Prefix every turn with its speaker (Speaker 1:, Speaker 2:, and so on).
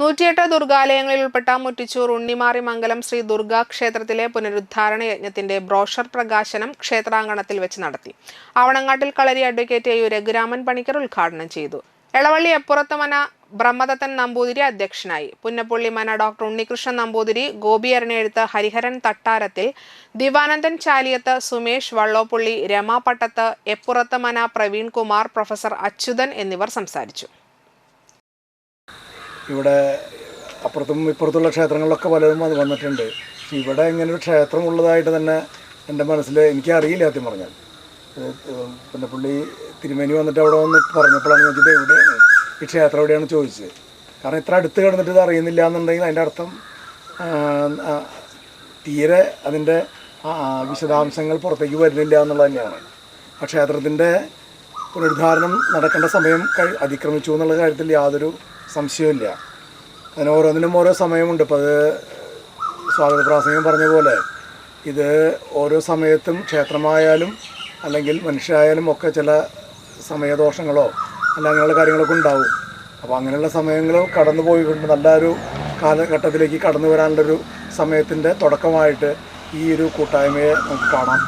Speaker 1: നൂറ്റിയെട്ട് ദുർഗാലയങ്ങളിൽ ഉൾപ്പെട്ട മുറ്റിച്ചൂർ ഉണ്ണിമാറി മംഗലം ശ്രീ ദുർഗാ ക്ഷേത്രത്തിലെ പുനരുദ്ധാരണ യജ്ഞത്തിന്റെ ബ്രോഷർ പ്രകാശനം ക്ഷേത്രാങ്കണത്തിൽ വെച്ച് നടത്തി. ആവണങ്ങാട്ടിൽ കളരി അഡ്വക്കേറ്റ് യു രഘുരാമൻ പണിക്കർ ഉദ്ഘാടനം ചെയ്തു. എളവള്ളി എപ്പുറത്തുമന ബ്രഹ്മദത്തൻ നമ്പൂതിരി അധ്യക്ഷനായി. പുന്നപ്പള്ളി മന ഡോക്ടർ ഉണ്ണികൃഷ്ണൻ നമ്പൂതിരി ഗോപി അരണയെഴുത്ത് ഹരിഹരൻ തട്ടാരത്തിൽ ദിവാനന്ദൻ ചാലിയത്ത് സുമേഷ് വള്ളോപ്പള്ളി രമാപട്ടത്ത് എപ്പുറത്ത് മന പ്രവീൺ കുമാർ പ്രൊഫസർ അച്യുതൻ എന്നിവർ സംസാരിച്ചു.
Speaker 2: ഇവിടെ അപ്പുറത്തും ഇപ്പുറത്തുള്ള ക്ഷേത്രങ്ങളിലൊക്കെ പലതും അത് വന്നിട്ടുണ്ട്. പക്ഷെ ഇവിടെ ഇങ്ങനെ ഒരു ക്ഷേത്രം ഉള്ളതായിട്ട് തന്നെ എന്റെ മനസ്സിൽ എനിക്കറിയില്ല ആദ്യം പറഞ്ഞാൽ. പിന്നെ പുള്ളി തിരുമേനി വന്നിട്ട് അവിടെ വന്ന് പറഞ്ഞപ്പോഴാണ് ചോദിച്ചത് എവിടെയാണ്? ഈ ക്ഷേത്രം എവിടെയാണ് ചോദിച്ചത്. കാരണം ഇത്ര അടുത്ത് കിടന്നിട്ട് ഇത് അറിയുന്നില്ല എന്നുണ്ടെങ്കിൽ അതിന്റെ അർത്ഥം തീരെ അതിന്റെ വിശദാംശങ്ങൾ പുറത്തേക്ക് വരുന്നില്ല എന്നുള്ളത് തന്നെയാണ്. ആ ക്ഷേത്രത്തിന്റെ പുനരുദ്ധാരണം നടക്കേണ്ട സമയം അതിക്രമിച്ചു എന്നുള്ള കാര്യത്തിൽ യാതൊരു സംശയവുമില്ല അതിന് ഓരോന്നിനും ഓരോ സമയമുണ്ട്. ഇപ്പോൾ അത് സ്വാഗത പ്രാസംഗം പറഞ്ഞ പോലെ ഇത് ഓരോ സമയത്തും ക്ഷേത്രമായാലും അല്ലെങ്കിൽ മനുഷ്യരായാലും ഒക്കെ ചില സമയദോഷങ്ങളോ അല്ല അങ്ങനെയുള്ള കാര്യങ്ങളൊക്കെ ഉണ്ടാവും. അപ്പോൾ അങ്ങനെയുള്ള സമയങ്ങൾ കടന്നു പോയിക്കൊണ്ട് നല്ലൊരു കാലഘട്ടത്തിലേക്ക് കടന്നു വരാനുള്ളൊരു സമയത്തിന്റെ തുടക്കമായിട്ട് ഈ ഒരു കൂട്ടായ്മയെ നമുക്ക് കാണാം.